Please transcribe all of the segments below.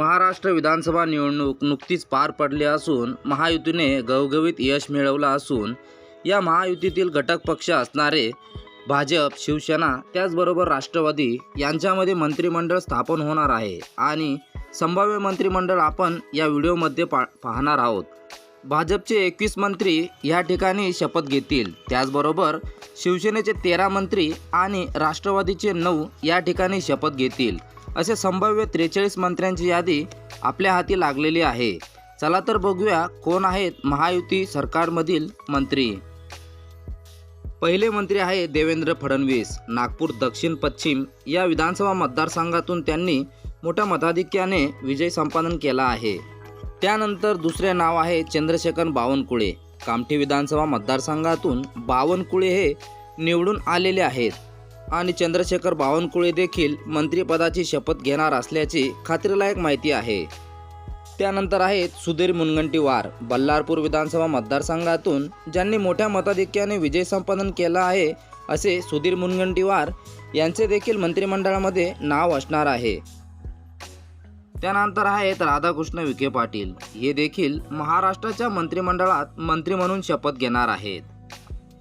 महाराष्ट्र विधानसभा निवडणूक नुकतीच पार पडली असून महायुतीने घवघवीत यश मिळवलं असून या महायुतीतील घटक पक्ष असणारे भाजप शिवसेना त्याचबरोबर राष्ट्रवादी यांच्यामध्ये मंत्रिमंडळ स्थापन होणार आहे. आणि संभाव्य मंत्रिमंडळ आपण या व्हिडिओमध्ये पा पाहणार आहोत. भाजपचे एकवीस मंत्री या ठिकाणी शपथ घेतील. त्याचबरोबर शिवसेनेचे तेरा मंत्री आणि राष्ट्रवादीचे नऊ या ठिकाणी शपथ घेतील. असे संभाव्य त्रेचाळीस मंत्र्यांची यादी आपल्या हाती लागलेली आहे. चला तर बघूया कोण आहेत महायुती सरकारमधील मंत्री. पहिले मंत्री आहे देवेंद्र फडणवीस. नागपूर दक्षिण पश्चिम या विधानसभा मतदारसंघातून त्यांनी मोठ्या मताधिक्याने विजय संपादन केला आहे. त्यानंतर दुसरे नाव आहे चंद्रशेखर बावनकुळे. कामठी विधानसभा मतदारसंघातून बावनकुळे हे निवडून आलेले आहेत. आणि चंद्रशेखर बावनकुळे देखील मंत्रिपदाची शपथ घेणार असल्याची खात्रीलायक माहिती आहे. त्यानंतर आहेत सुधीर मुनगंटीवार. बल्लारपूर विधानसभा मतदारसंघातून ज्यांनी मोठ्या मताधिक्याने विजय संपादन केला आहे असे सुधीर मुनगंटीवार यांचे देखील मंत्रिमंडळामध्ये नाव असणार आहे. त्यानंतर आहेत राधाकृष्ण विखे पाटील. हे देखील महाराष्ट्राच्या मंत्रिमंडळात मंत्री म्हणून शपथ घेणार आहेत.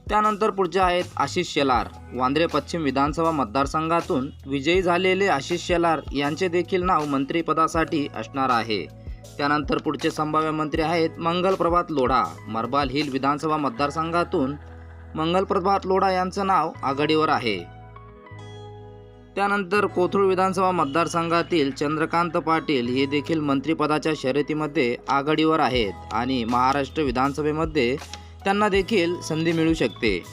त्यानंतर पुढचे आहेत आशिष शेलार. वांद्रे पश्चिम विधानसभा मतदारसंघातून विजयी झालेले आशिष शेलार यांचे देखील नाव मंत्रिपदासाठी असणार आहे. त्यानंतर पुढचे संभाव्य मंत्री आहेत मंगल प्रभात लोढा. मरबाल हिल विधानसभा मतदारसंघातून मंगल प्रभात लोढा यांचं नाव आघाडीवर आहे. त्यानंतर कोथरूड विधानसभा मतदारसंघातील चंद्रकांत पाटील हे देखील मंत्रिपदाच्या शर्यतीमध्ये आघाडीवर आहेत आणि महाराष्ट्र विधानसभेमध्ये त्यांना देखील संधी मिळू शकते.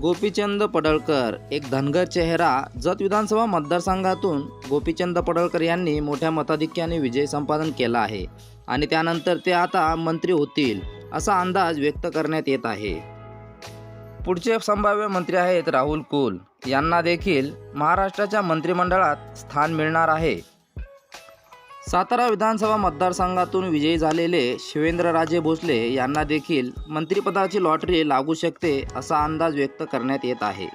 गोपीचंद पडळकर एक धनगर चेहरा जत विधानसभा मतदारसंघातून गोपीचंद पडळकर यांनी मोठ्या मताधिक्याने विजय संपादन केला आहे आणि त्यानंतर ते आता मंत्री होतील असा अंदाज व्यक्त करण्यात येत आहे. पुढचे संभाव्य मंत्री आहेत राहुल कुल. यांना देखील महाराष्ट्राच्या मंत्रिमंडळात स्थान मिळणार आहे. सातारा विधानसभा मतदारसंघातून विजयी झालेले शिवेंद्रराजे भोसले यांना देखील मंत्रिपदाची लॉटरी लागू शकते असा अंदाज व्यक्त करण्यात येत आहे.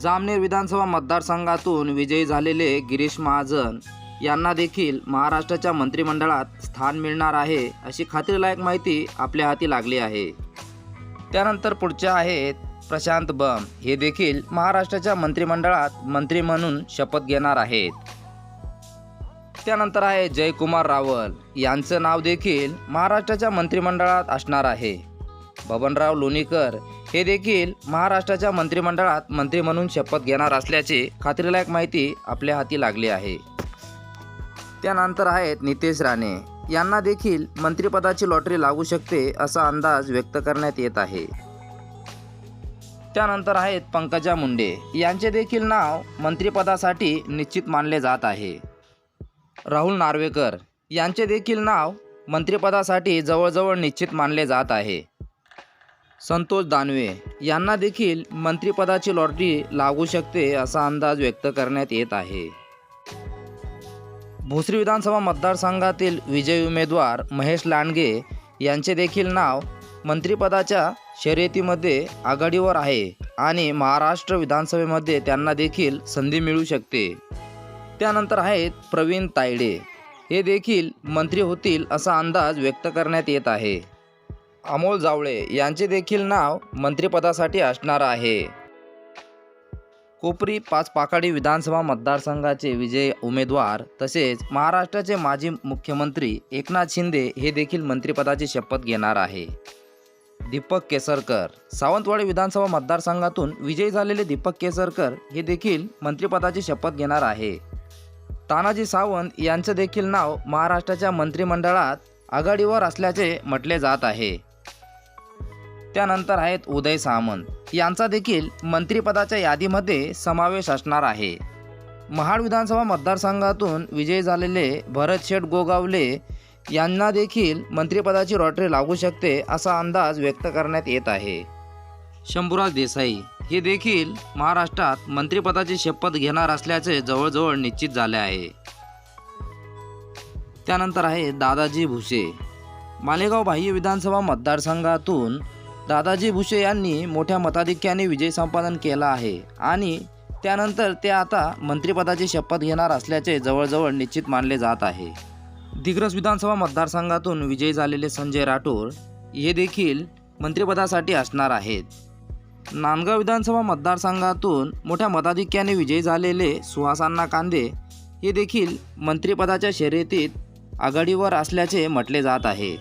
जामनेर विधानसभा मतदारसंघातून विजयी झालेले गिरीश महाजन यांना देखील महाराष्ट्राच्या मंत्रिमंडळात स्थान मिळणार आहे अशी खात्रीलायक माहिती आपल्या हाती लागली आहे. त्यानंतर पुढच्या आहेत प्रशांत बम. हे देखील महाराष्ट्राच्या मंत्रिमंडळात मंत्री म्हणून शपथ घेणार आहेत. त्यानंतर आहे जयकुमार रावल. यांचं नाव देखील महाराष्ट्राच्या मंत्रिमंडळात असणार आहे. बबनराव लोणीकर हे देखील महाराष्ट्राच्या मंत्रिमंडळात मंत्री म्हणून शपथ घेणार असल्याची खात्रीलायक माहिती आपल्या हाती लागली आहे. त्यानंतर आहेत नितेश राणे. यांना देखील मंत्रिपदाची लॉटरी लागू शकते असा अंदाज व्यक्त करण्यात येत आहे. त्यानंतर आहेत पंकजा मुंडे. यांचे देखील नाव मंत्रिपदासाठी निश्चित मानले जात आहे. राहुल नार्वेकर यांचे देखील नाव मंत्रिपदासाठी जवळजवळ निश्चित मानले जात आहे. संतोष दानवे यांना देखील मंत्रिपदाची लॉटरी लागू शकते असा अंदाज व्यक्त करण्यात येत आहे. भोसरी विधानसभा मतदारसंघातील विजयी उमेदवार महेश लांडगे यांचे देखील नाव मंत्रिपदाच्या शर्यतीमध्ये आघाडीवर आहे आणि महाराष्ट्र विधानसभेमध्ये त्यांना देखील संधी मिळू शकते. त्यानंतर आहेत प्रवीण तायडे. हे देखील मंत्री होतील असा अंदाज व्यक्त करण्यात येत आहे. अमोल जावळे यांचे देखील नाव मंत्रिपदासाठी असणार आहे. कोपरी पाच पाकाडी विधानसभा मतदारसंघाचे विजय उमेदवार तसेच महाराष्ट्राचे माजी मुख्यमंत्री एकनाथ शिंदे हे देखील मंत्रिपदाची शपथ घेणार आहे. दीपक केसरकर. सावंतवाडी विधानसभा मतदारसंघातून विजयी झालेले दीपक केसरकर हे देखील मंत्रिपदाची शपथ घेणार आहे. तानाजी सावंत यांचं देखील नाव महाराष्ट्राच्या मंत्रिमंडळात आघाडीवर असल्याचे म्हटले जात आहे. त्यानंतर आहेत उदय सामंत. यांचा देखील मंत्रिपदाच्या यादीमध्ये समावेश असणार आहे. महाड विधानसभा मतदारसंघातून विजयी झालेले भरत शेठ गोगावले यांना देखील मंत्रिपदाची लॉटरी लागू शकते असा अंदाज व्यक्त करण्यात येत आहे. शंभूराज देसाई हे देखील महाराष्ट्रात मंत्रिपदाची शपथ घेणार असल्याचे जवळजवळ निश्चित झाले आहे. त्यानंतर आहे दादाजी भुसे. मालेगाव बाह्य विधानसभा मतदारसंघातून दादाजी भुसे यांनी मोठ्या मताधिक्याने विजय संपादन केला आहे आणि त्यानंतर ते आता मंत्रिपदाची शपथ घेणार असल्याचे जवळजवळ निश्चित मानले जात आहे. दिग्रस विधानसभा मतदारसंघातून विजयी झालेले संजय राठोड हे देखील मंत्रिपदासाठी असणार आहेत. नांदगाव विधानसभा मतदारसंघातून मोठ्या मताधिक्याने विजयी झालेले सुहासांना कांदे हे देखील मंत्रिपदाच्या शर्यतीत आघाडीवर असल्याचे म्हटले जात आहे.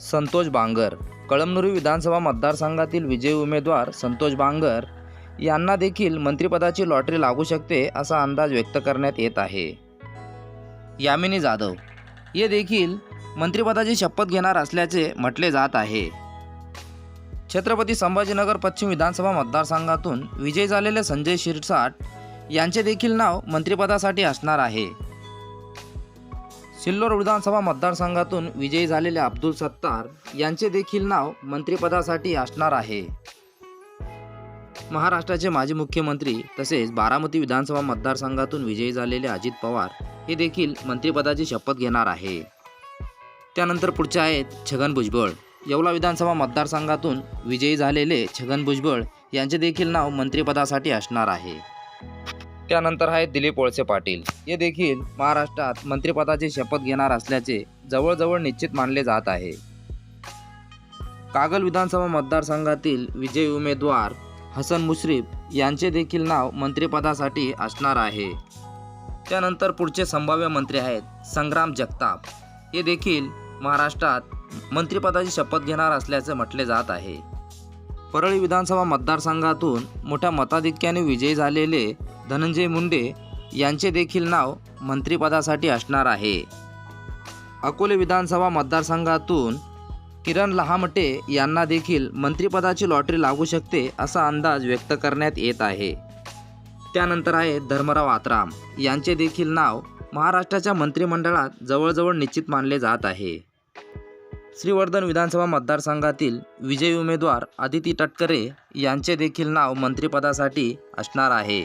संतोष बांगर कळमनुरी विधानसभा मतदारसंघातील विजयी उमेदवार संतोष बांगर यांना देखील मंत्रिपदाची लॉटरी लागू शकते असा अंदाज व्यक्त करण्यात येत आहे. यामिनी जाधव हे देखील मंत्रिपदाची शपथ घेणार असल्याचे म्हटले जात आहे. छत्रपती संभाजीनगर पश्चिम विधानसभा मतदारसंघातून विजयी झालेले संजय शिरसाट यांचे देखील नाव मंत्रिपदासाठी असणार आहे. सिल्लोड विधानसभा मतदारसंघातून विजयी झालेले अब्दुल सत्तार यांचे देखील नाव मंत्रिपदासाठी असणार आहे. महाराष्ट्राचे माजी मुख्यमंत्री तसेच बारामती विधानसभा मतदारसंघातून विजयी झालेले अजित पवार हे देखील मंत्रिपदाची शपथ घेणार आहे. त्यानंतर पुढचे आहेत छगन भुजबळ. येवला विधानसभा मतदारसंघातून विजयी झालेले छगन भुजबळ यांचे देखील नाव मंत्रिपदासाठी असणार आहे. त्यानंतर आहेत दिलीप वळसे पाटील. हे देखील महाराष्ट्रात मंत्रिपदाची शपथ घेणार असल्याचे जवळजवळ निश्चित मानले जात आहे. कागल विधानसभा मतदारसंघातील विजयी उमेदवार हसन मुश्रीफ यांचे देखील नाव मंत्रिपदासाठी असणार आहे. त्यानंतर पुढचे संभाव्य मंत्री आहेत संग्राम जगताप. हे देखील महाराष्ट्रात मंत्रिपदाची शपथ घेणार असल्याचे म्हटले जात आहे. परळी विधानसभा मतदारसंघातून मोठ्या मताधिक्याने विजयी झालेले धनंजय मुंडे यांचे देखील नाव मंत्रिपदासाठी असणार आहे. अकोले विधानसभा मतदारसंघातून किरण लहामटे यांना देखील मंत्रिपदाची लॉटरी लागू शकते असा अंदाज व्यक्त करण्यात येत आहे. त्यानंतर आहे धर्मराव आत्राम. यांचे देखील नाव महाराष्ट्राच्या मंत्रिमंडळात जवळजवळ निश्चित मानले जात आहे. श्रीवर्धन विधानसभा मतदारसंघातील विजयी उमेदवार आदिती तटकरे यांचे देखील नाव मंत्रिपदासाठी असणार आहे.